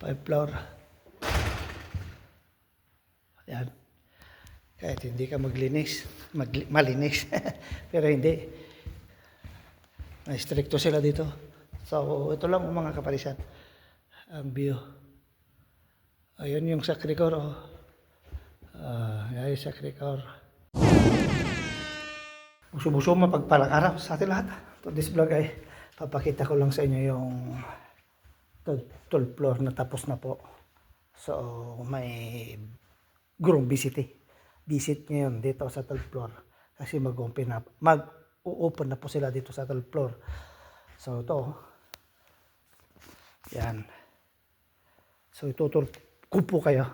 Five floor. Yan. Kahit hindi ka maglinis, magli- malinis. Pero hindi. Stricto sila dito. So, ito lang ang mga kapalisan. Ang view. Ayun yung Sacré-Cœur. Oh. Ah, yan yung Sacré-Cœur. Buso-buso mapagpalang araw sa atin lahat. To this vlog ay papakita ko lang sa inyo yung 12 floor na tapos na po. So, may groom visit eh. Visit ngayon dito sa 12 floor. Kasi mag-open na, mag-open na po sila dito sa 12 floor. So, ito. Yan. So, itutur ko po kayo.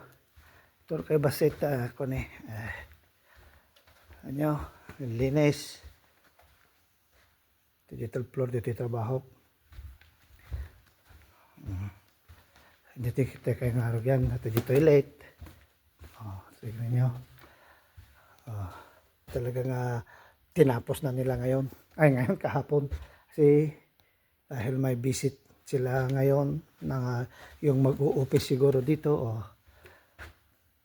Tur kayo basit uh, ko ni. Uh, ano, linis. Digital floor dito yung trabaho. Dito kayo nga yan. Ito dito toilet. Oh, tignan nyo. Oh, talagang uh, tinapos na nila ngayon. Ay, ngayon kahapon. Kasi dahil may visit sila ngayon ng yung mag-uupis siguro dito. Oh.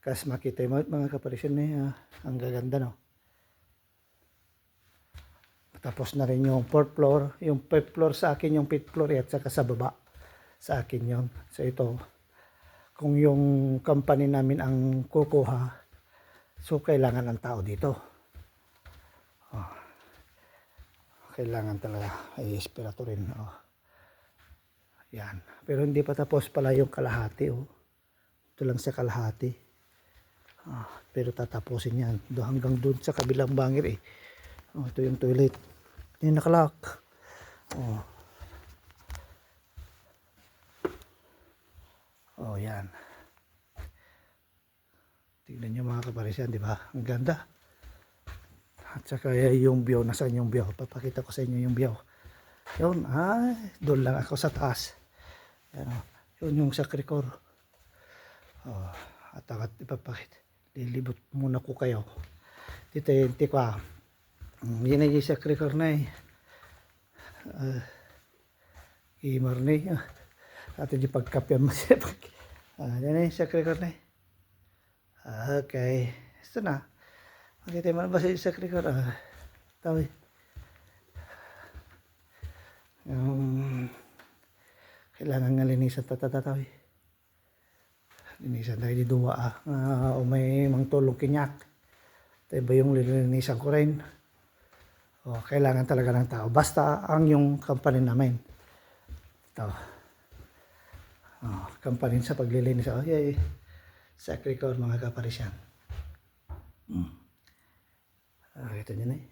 Kasi makita yung mga, kaparisyon niya. Uh, ang gaganda no. Tapos na rin yung fourth floor. Yung fifth floor sa akin, yung fifth floor at saka sa baba. Sa akin yon So ito, kung yung company namin ang kukuha, so kailangan ng tao dito. Oh. Kailangan talaga ay espirato rin. Oh. Yan. Pero hindi pa tapos pala yung kalahati. Oh. Ito lang sa kalahati. Ah, pero tatapusin yan. Do hanggang doon sa kabilang bangir eh. Oh, ito yung toilet. Yung nakalock. Oh. Oh, yan. Tignan nyo mga kaparisan, di ba? Ang ganda. At saka eh, yung view, nasaan yung view? Papakita ko sa inyo yung view. Yun, ay, doon lang ako sa taas. Yan, oh. Yun yung Sacré-Cœur. Oh, at akat ipapakita. Lilibot muna ko kayo. Dito yung tikwa. Mm, Yan ay yung Sacré-Cœur na eh. Uh, Imar na eh. Ato di pagkapyan mo siya. Ah, yan na yung Sacré-Cœur na eh. Ah, Okay. Ito na. Makita mo na ba sa Sacré-Cœur? Ah, tawi. Yung kailangan nga linisan tatatatawi. Linisan tayo di duwa ah. Uh, o may mang tulong kinyak. Ito ba yung lilinisan ko rin? O, kailangan talaga ng tao. Basta ang yung company namin. Ito. Oh, company sa paglilinis. Oh, yay. Mga kaparisyan. Hmm. Ah, ito nyo na eh.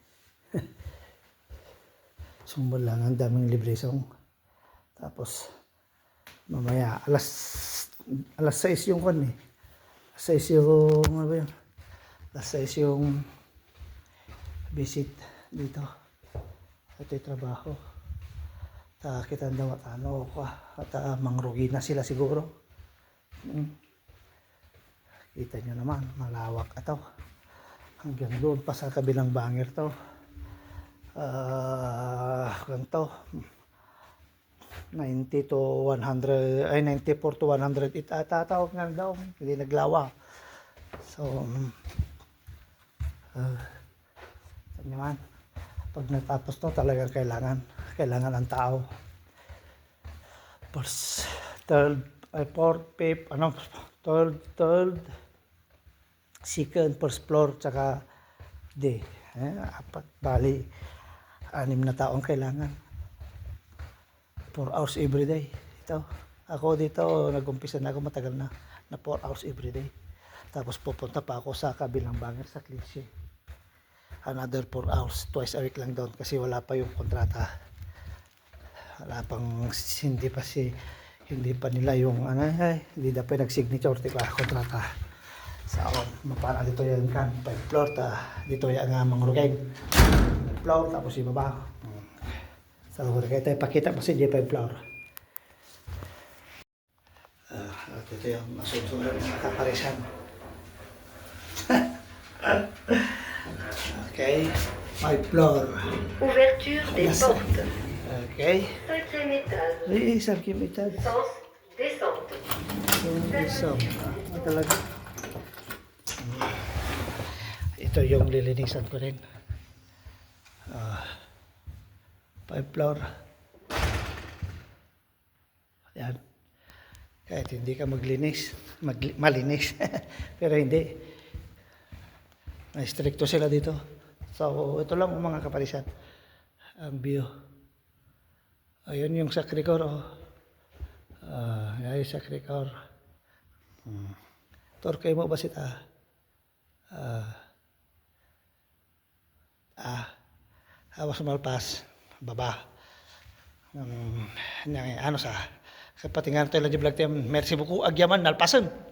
Sumbol lang, ang daming libre. Tapos, mamaya, alas, alas 6 yung kon eh. Alas 6 yung, ano ba yun? Alas 6 yung visit dito. Ito yung trabaho. Ta kita daw at ano ko at uh, mangrugi na sila siguro. Hmm. Kita nyo naman, malawak ito. Hanggang doon pa sa kabilang bangir to. Ah, uh, ganito. 90 to 100, ay 94 to 100 itatawag nga daw. Hindi naglawa. So, uh, naman, pag natapos to talagang kailangan, kailangan ng tao. First, third, ay fourth, fifth, ano, third, third, second, first floor, tsaka D. Eh, apat, bali, anim na taong kailangan. 4 hours every day. Ito. Ako dito, nag-umpisa na ako matagal na, na 4 hours every day. Tapos pupunta pa ako sa kabilang bangir sa Cliche. Another 4 hours, twice a week lang doon kasi wala pa yung kontrata. Wala pang, hindi pa si, hindi pa nila yung, ano, ay, hindi na pa nag-signature, di ba, kontrata. So, mapara dito yan kan, 5 floor, ta, dito yan nga mangrugay. Floor, tapos yung baba. So, kaya tayo pakita mo si J5 floor. Uh, at ito yung masusunod ng kaparisan. okay, 5 floor. Ouverture des portes. Okay. Oui, cinquième étage. Sens descente. Yung isang, ah, talaga. Ito yung lilinisan ko rin. Ah, five floor. Yan. Kahit hindi ka maglinis, magli- malinis. Pero hindi. May stricto sila dito. So, ito lang ang mga kapalisan. Ang view. Ayun yung Sacré-Cœur. Oh. Ah, uh, yung Sacré-Cœur. Hmm. Torkay mo ba sita? Ah. ah. Awas malpas. Baba. Um, ano sa kapatingan tayo lang di vlog tayo. Merci beaucoup. Agyaman, nalpasan.